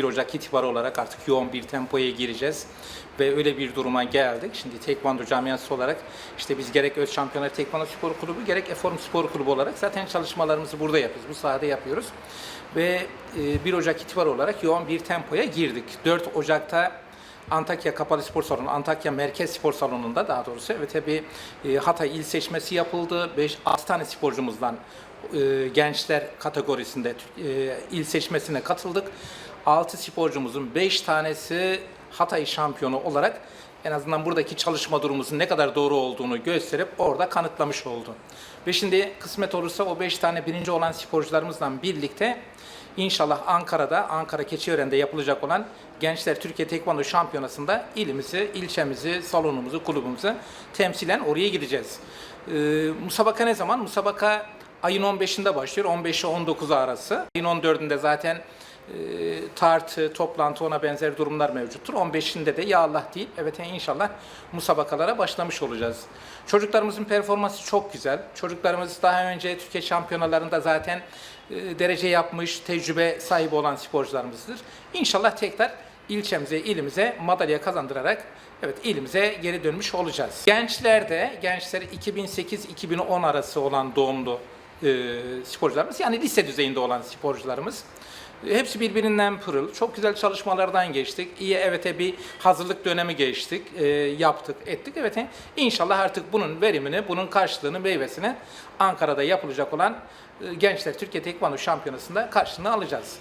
1 Ocak itibariyle olarak artık yoğun bir tempoya gireceğiz ve öyle bir duruma geldik. Şimdi Tekvando camiası olarak işte biz gerek Öz Şampiyonlar Tekvando Spor Kulübü gerek Eform Spor Kulübü olarak zaten çalışmalarımızı burada yapıyoruz. Bu sahada yapıyoruz. Ve e, 1 Ocak itibariyle olarak yoğun bir tempoya girdik. 4 Ocak'ta Antakya Kapalı Spor Salonu, Antakya Merkez Spor Salonu'nda daha doğrusu ve tabi Hatay il seçmesi yapıldı. 5 6 tane sporcumuzdan e, gençler kategorisinde e, il seçmesine katıldık. 6 sporcumuzun 5 tanesi Hatay şampiyonu olarak en azından buradaki çalışma durumumuzun ne kadar doğru olduğunu gösterip orada kanıtlamış oldu. Ve şimdi kısmet olursa o 5 tane birinci olan sporcularımızla birlikte İnşallah Ankara'da, Ankara Keçiören'de yapılacak olan Gençler Türkiye Tekvando Şampiyonası'nda ilimizi, ilçemizi, salonumuzu, kulübümüzü temsilen oraya gideceğiz. Ee, musabaka ne zaman? Musabaka ayın 15'inde başlıyor, 15'i 19 arası. Ayın 14'ünde zaten tartı, toplantı ona benzer durumlar mevcuttur. 15'inde de ya Allah deyip evet inşallah musabakalara başlamış olacağız. Çocuklarımızın performansı çok güzel. Çocuklarımız daha önce Türkiye şampiyonalarında zaten e, derece yapmış, tecrübe sahibi olan sporcularımızdır. İnşallah tekrar ilçemize, ilimize madalya kazandırarak evet ilimize geri dönmüş olacağız. Gençlerde, gençler 2008-2010 arası olan doğumlu e, sporcularımız yani lise düzeyinde olan sporcularımız. E, Hepsi birbirinden pırıl. Çok güzel çalışmalardan geçtik. İyi evet bir hazırlık dönemi geçtik. e, yaptık, ettik. Evet inşallah artık bunun verimini, bunun karşılığını, meyvesini Ankara'da yapılacak olan e, Gençler Türkiye Tekvando Şampiyonası'nda karşılığını alacağız.